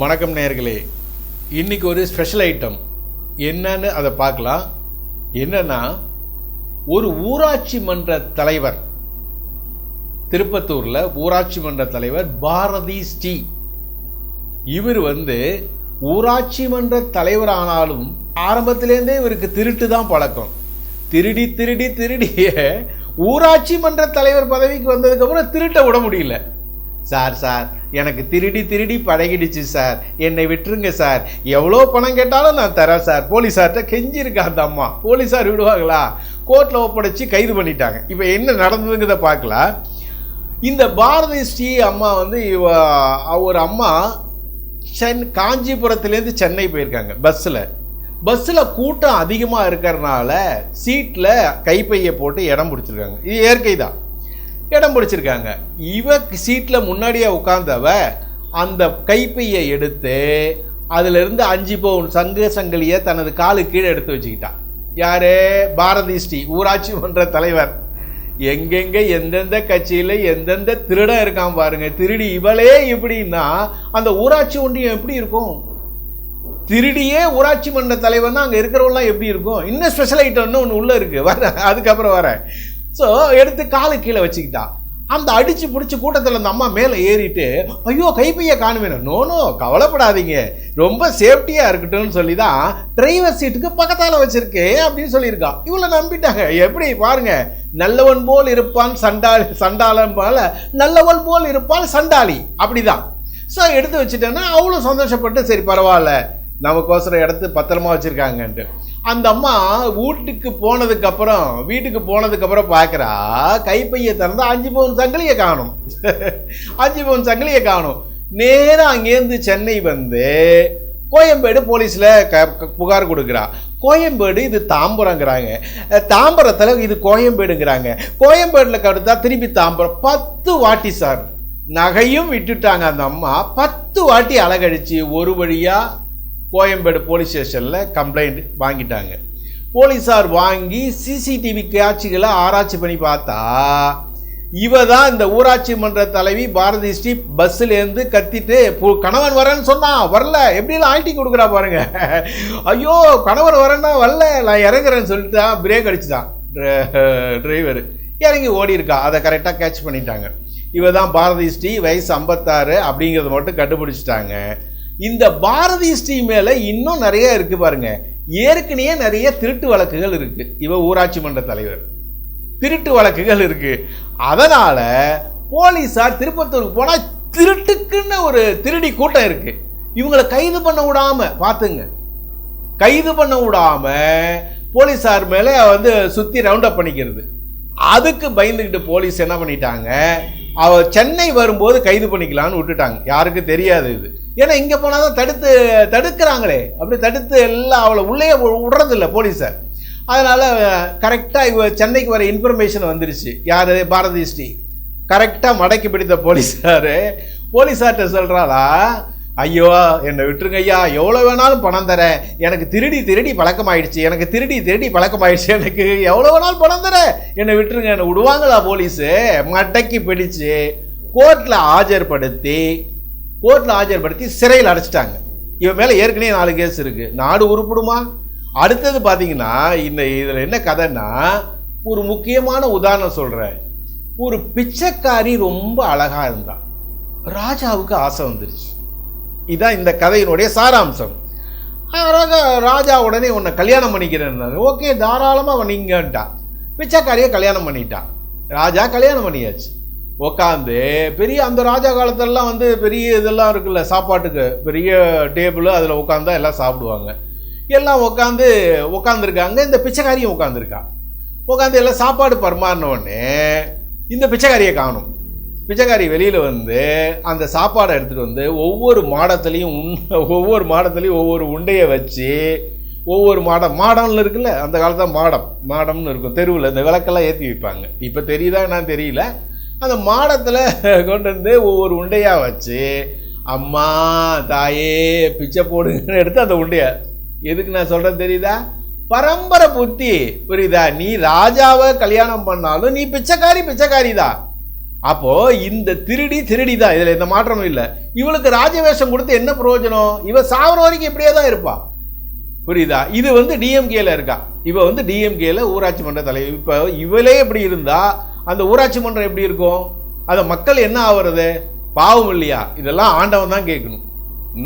வணக்கம் நேர்களே இன்றைக்கி ஒரு ஸ்பெஷல் ஐட்டம் என்னன்னு அதை பார்க்கலாம். என்னென்னா ஒரு ஊராட்சி மன்ற தலைவர் திருப்பத்தூரில் ஊராட்சி மன்ற தலைவர் பாரதி ஸ்ரீ. இவர் வந்து ஊராட்சி மன்ற தலைவர் ஆனாலும் ஆரம்பத்திலேருந்தே இவருக்கு திருட்டு தான் பழக்கம். திருடி திருடி திருடிய ஊராட்சி மன்ற தலைவர் பதவிக்கு வந்ததுக்கப்புறம் திருட்ட விட முடியல. சார் சார் எனக்கு திருடி திருடி பழகிடுச்சு சார். என்னை விட்டுருங்க சார். எவ்வளோ பணம் கேட்டாலும் நான் தரேன் சார். போலீஸார்கிட்ட கெஞ்சிருக்கா அந்த அம்மா போலீஸார் விடுவாங்களா? கோர்ட்டில் ஒப்படைச்சு கைது பண்ணிட்டாங்க. இப்போ என்ன நடந்ததுங்கிறத பார்க்கல. இந்த பாரதி ஸ்ரீ அம்மா வந்து இவ ஒரு அம்மா சென் காஞ்சிபுரத்துலேருந்து சென்னை போயிருக்காங்க பஸ்ஸில். பஸ்ஸில் கூட்டம் அதிகமாக இருக்கிறனால சீட்டில் கைப்பையை போட்டு இடம் பிடிச்சிருக்காங்க. இது இயற்கை தான் இடம் பிடிச்சிருக்காங்க. இவ சீட்டில் முன்னாடியே உட்காந்தவ அந்த கைப்பையை எடுத்து அதிலிருந்து அஞ்சு பவுன் சங்கு சங்கிலியை தனது காலு கீழே எடுத்து வச்சுக்கிட்டான் யார்? பாரதி ஸ்ரீ ஊராட்சி மன்ற தலைவர். எங்கெங்க எந்தெந்த கட்சியில் எந்தெந்த திருடன் இருக்கான் பாருங்க. திருடி இவளே இப்படின்னா அந்த ஊராட்சி ஒன்றியம் எப்படி இருக்கும்? திருடியே ஊராட்சி மன்ற தலைவர்னா அங்கே இருக்கிறவங்களாம் எப்படி இருக்கும்? இன்னும் ஸ்பெஷல் ஐட்டம்னு ஒன்று உள்ளே இருக்குது வரேன் அதுக்கப்புறம் வரேன் ஸோ எடுத்து காலை கீழே வச்சுக்கிட்டா. அந்த அடித்து பிடிச்சி கூட்டத்தில் அந்த அம்மா மேலே ஏறிட்டு ஐயோ கைப்பையை காணுவேன். நோனோ கவலைப்படாதீங்க. ரொம்ப சேஃப்டியாக இருக்கட்டும்னு சொல்லி தான் டிரைவர் சீட்டுக்கு பக்கத்தால் வச்சுருக்கேன் அப்படின்னு சொல்லியிருக்கா. இவ்வளோ நம்பிட்டாங்க. எப்படி பாருங்கள் நல்லவன் போல் இருப்பான் சண்டாளி சண்டாளன் போல நல்லவன் போல் இருப்பான் சண்டாளி. அப்படிதான். ஸோ எடுத்து வச்சுட்டேன்னா அவ்வளோ சந்தோஷப்பட்டு சரி பரவாயில்ல. நமக்கோசரம் இடத்து பத்திரமா வச்சுருக்காங்கன்ட்டு. அந்த அம்மா வீட்டுக்கு போனதுக்கப்புறம் வீட்டுக்கு போனதுக்கப்புறம் பார்க்குறா கைப்பையை திறந்தா அஞ்சு பவுன் சங்கிலியை காணும். அஞ்சு பவுன் சங்கிலியை காணும். நேராக அங்கேருந்து சென்னை வந்து கோயம்பேடு போலீஸில் க புகார் கொடுக்குறா. கோயம்பேடு இது தாம்பரங்கிறாங்க. தாம்பரத்தில் இது கோயம்பேடுங்கிறாங்க. கோயம்பேடில் கடுத்தா திருப்பி தாம்பரம். பத்து வாட்டி சார். நகையும் விட்டுட்டாங்க அந்த அம்மா. பத்து வாட்டி அழகழிச்சு ஒரு வழியாக கோயம்பேடு போலீஸ் ஸ்டேஷனில் கம்ப்ளைண்ட் வாங்கிட்டாங்க. போலீஸார் வாங்கி சிசிடிவி காட்சிகளை ஆராய்ச்சி பண்ணி பார்த்தா இவ தான் இந்த ஊராட்சி மன்ற தலைவி பாரதி ஸ்ரீ பஸ்ஸுலேருந்து கத்திட்டு பு- கணவன் வரேன்னு சொன்னான் வரல. எப்படிலாம் ஆல்ட்டி கொடுக்குறா பாருங்க. ஐயோ கணவன் வரேன்னா வரல. நான் இறங்குறேன்னு சொல்லிட்டு பிரேக் அடிச்சுதான். டிரைவர் இறங்கி ஓடி இருக்கா அதை கரெக்டாக கேட்ச் பண்ணிட்டாங்க. இவ தான் பாரதி ஸ்ரீ வயசு ஐம்பத்தாறு அப்படிங்கிறத மட்டும் கண்டுபிடிச்சிட்டாங்க. இந்த பாரதி ஸ்ரீ மேலே இன்னும் நிறைய இருக்குது பாருங்க. ஏற்கனவே நிறைய திருட்டு வழக்குகள் இருக்குது இவ ஊராட்சி மன்ற தலைவர். திருட்டு வழக்குகள் இருக்குது அதனால் போலீஸார் திருப்பத்தூருக்கு போனால் திருட்டுக்குன்னு ஒரு திருடி கூட்டம் இருக்குது இவங்களை கைது பண்ண விடாமல் பார்த்துங்க. கைது பண்ண விடாமல் போலீஸார் மேலே வந்து சுற்றி ரவுண்ட் அப் பண்ணிக்கிறது. அதுக்கு பயந்துக்கிட்டு போலீஸ் என்ன பண்ணிட்டாங்க? அவ சென்னை வரும்போது கைது பண்ணிக்கலாம்னு விட்டுட்டாங்க. யாருக்கும் தெரியாது இது. ஏன்னா இங்கே போனால் தான் தடுத்து தடுக்கிறாங்களே. அப்படி தடுத்து எல்லாம் அவளை உள்ளே விடுறதில்ல போலீஸை. அதனால் கரெக்டாக இவ சென்னைக்கு வர இன்ஃபர்மேஷன் வந்துருச்சு. யார்? பாரதி ஸ்ரீ. கரெக்டாக மடக்கி பிடித்த போலீஸார். போலீஸார்கிட்ட சொல்கிறாளா ஐயோ என்னை விட்டுருங்க ஐயா. எவ்வளோ வேணாலும் பணம் தரேன். எனக்கு திருடி திருடி பழக்கமாயிடுச்சு. எனக்கு திருடி திருடி பழக்கமாயிடுச்சு. எனக்கு எவ்வளோ வேணாலும் பணம் தரேன். என்னை விட்டுருங்க. என்னை விடுவாங்களா போலீஸு. மடக்கி பிடிச்சு கோர்ட்டில் ஆஜர்படுத்தி கோர்ட்டில் ஆஜர்படுத்தி சிறையில் அடைச்சிட்டாங்க. இவன் மேலே ஏற்கனவே நாலு கேஸ் இருக்குது நாடு உருப்பிடுமா? அடுத்தது பார்த்தீங்கன்னா இந்த இதில் என்ன கதைன்னா ஒரு முக்கியமான உதாரணம் சொல்கிறேன் ஒரு பிச்சைக்காரி ரொம்ப அழகாக இருந்தான். ராஜாவுக்கு ஆசை வந்துருச்சு. இதுதான் இந்த கதையினுடைய சாராம்சம். ராஜா ராஜா உடனே உன்னை கல்யாணம் பண்ணிக்கிறேன்னாரு. ஓகே தாராளமாக பண்ணிங்கன்ட்டான் பிச்சைக்காரியை கல்யாணம் பண்ணிட்டான். ராஜா கல்யாணம் பண்ணியாச்சு. உக்காந்து பெரிய அந்த ராஜா காலத்திலலாம் வந்து பெரிய இதெல்லாம் இருக்குல்ல சாப்பாட்டுக்கு. பெரிய டேபிள் அதில் உட்காந்தா எல்லாம் சாப்பிடுவாங்க. எல்லாம் உட்காந்து உட்காந்துருக்காங்க இந்த பிச்சைக்காரியும் உட்காந்துருக்கா உட்காந்து எல்லாம் சாப்பாடு பரிமாறினோடனே இந்த பிச்சைக்காரியை காணும். பிச்சைக்காரி வெளியில் வந்து அந்த சாப்பாடை எடுத்துகிட்டு வந்து ஒவ்வொரு மாடத்துலேயும் உண் ஒவ்வொரு மாடத்துலேயும் ஒவ்வொரு உண்டையை வச்சு ஒவ்வொரு மாடம் மாடம்னு இருக்குல்ல அந்த காலத்தில் மாடம் மாடம்னு இருக்கும் தெருவில் இந்த விளக்கெல்லாம் ஏற்றி வைப்பாங்க. இப்போ தெரியுதா நான் தெரியல. அந்த மாடத்தில் கொண்டு வந்து ஒவ்வொரு உண்டையாக வச்சு அம்மா தாயே பிச்சை போடுங்கன்னு எடுத்து அந்த உண்டையை. எதுக்கு நான் சொல்கிறேன் தெரியுதா? பரம்பரை புத்தி புரியுதா? நீ ராஜாவை கல்யாணம் பண்ணாலும் நீ பிச்சைக்காரி பிச்சைக்காரி தான் அப்போது இந்த திருடி திருடி தான் இதில் எந்த மாற்றமும் இல்லை. இவளுக்கு ராஜவேஷம் கொடுத்து என்ன பிரயோஜனம்? இவன் சாவர வரைக்கும் இப்படியே தான் இருப்பா. புரியுதா? இது வந்து டிஎம்கேல இருக்கா. இவ வந்து டிஎம்கேல ஊராட்சி மன்ற தலைவர். இப்போ இவளே இப்படி இருந்தா அந்த ஊராட்சி மன்றம் எப்படி இருக்கும்? அதை மக்கள் என்ன ஆகுறது பாவம் இல்லையா? இதெல்லாம் ஆண்டவன் தான் கேட்கணும்.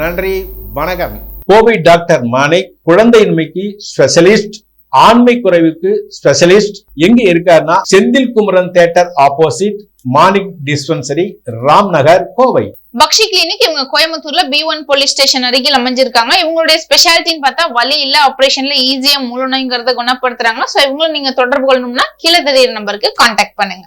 நன்றி வணக்கம். கோவை டாக்டர் மானை குழந்தையின்மைக்கு ஸ்பெஷலிஸ்ட் ஆண்மை குறைவுக்கு ஸ்பெஷலிஸ்ட் எங்க இருக்காருன்னா Senthil Kumaran theatre opposite Manik dispensary Ram Nagar Kovai. Bakshi clinic இவங்க கோயம்புத்தூர்ல பி ஒன் போலீஸ் ஸ்டேஷன் அருகில் அமைஞ்சிருக்காங்க. இவங்களுடைய ஸ்பெஷாலிட்டின்னு பார்த்தா வலி இல்ல ஆபரேஷன்ல ஈஸியா முழுநோய்ங்கிறத குணப்படுத்துறாங்க சோ இவங்களும் நீங்க தொடர்பு கொள்ளணும்னா கீழே தெரியுற நம்பருக்கு கான்டாக்ட் பண்ணுங்க.